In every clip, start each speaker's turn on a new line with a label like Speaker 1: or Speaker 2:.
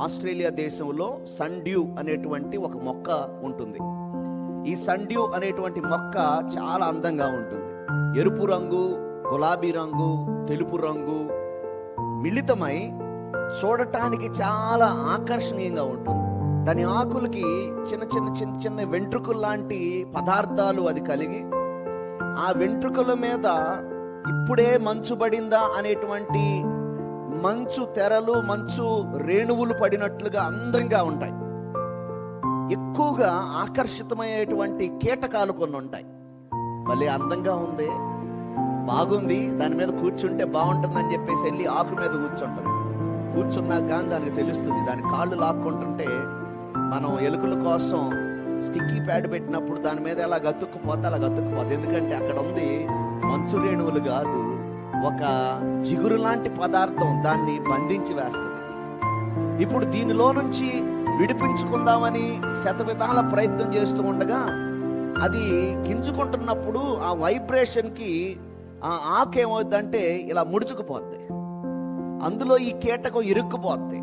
Speaker 1: Australia దేశంలో సండ్యూ అనేటువంటి ఒక మొక్క ఉంటుంది. ఈ సండ్యూ అనేటువంటి మొక్క చాలా అందంగా ఉంటుంది. ఎరుపు రంగు గులాబీ రంగు తెలుపు రంగు మిళితమై చూడటానికి చాలా ఆకర్షణీయంగా ఉంటుంది. దాని ఆకులకి చిన్న చిన్న చిన్న చిన్న వెంట్రుకలు లాంటి పదార్థాలు అది కలిగి ఆ వెంట్రుకల మీద ఇప్పుడే మంచు పడిందా అనేటువంటి మంచు తెరలు మంచు రేణువులు పడినట్లుగా అందంగా ఉంటాయి. ఎక్కువగా ఆకర్షితమయ్యేటువంటి కీటకాలు కొన్ని ఉంటాయి. మళ్ళీ అందంగా ఉంది బాగుంది దాని మీద కూర్చుంటే బాగుంటుందని చెప్పేసి వెళ్ళి ఆకు మీద కూర్చుంటుంది. కూర్చున్నా కానీ దానికి తెలుస్తుంది దాని కాళ్ళు లాక్కుంటుంటే మనం ఎలుకల కోసం స్టిక్కీ ప్యాడ్ పెట్టినప్పుడు దాని మీద ఎలా గతుక్కుపోతే అలా గతుక్కుపోతే ఎందుకంటే అక్కడ ఉంది మంచు రేణువులు కాదు. ఒక జిగురు లాంటి పదార్థం దాన్ని బంధించి వేస్తుంది. ఇప్పుడు దీనిలో నుంచి విడిపించుకుందామని శతవిధాల ప్రయత్నం చేస్తూ ఉండగా అది గింజుకుంటున్నప్పుడు ఆ వైబ్రేషన్కి ఆ ఆకు ఏమవుద్దంటే ఇలా ముడుచుకుపోద్ది. అందులో ఈ కీటకం ఇరుక్కుపోద్ది.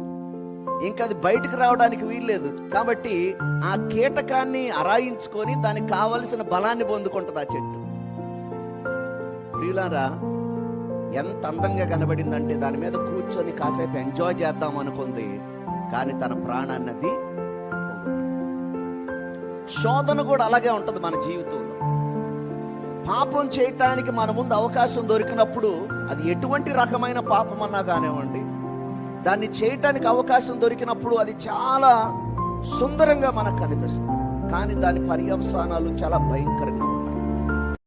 Speaker 1: ఇంకా అది బయటకు రావడానికి వీల్లేదు. కాబట్టి ఆ కీటకాన్ని అరాయించుకొని దానికి కావలసిన బలాన్ని పొందుకుంటుంది ఆ చెట్టు. ప్రియులారా ఎంత అందంగా కనబడిందంటే దాని మీద కూర్చొని కాసేపు ఎంజాయ్ చేద్దాం అనుకుంది. కానీ తన ప్రాణాన్ని అది శోధన కూడా అలాగే ఉంటుంది మన జీవితంలో. పాపం చేయటానికి మన ముందు అవకాశం దొరికినప్పుడు అది ఎటువంటి రకమైన పాపం అన్నా కానివ్వండి దాన్ని చేయటానికి అవకాశం దొరికినప్పుడు అది చాలా సుందరంగా మనకు కనిపిస్తుంది. కానీ దాని పర్యవసానాలు చాలా భయంకరంగా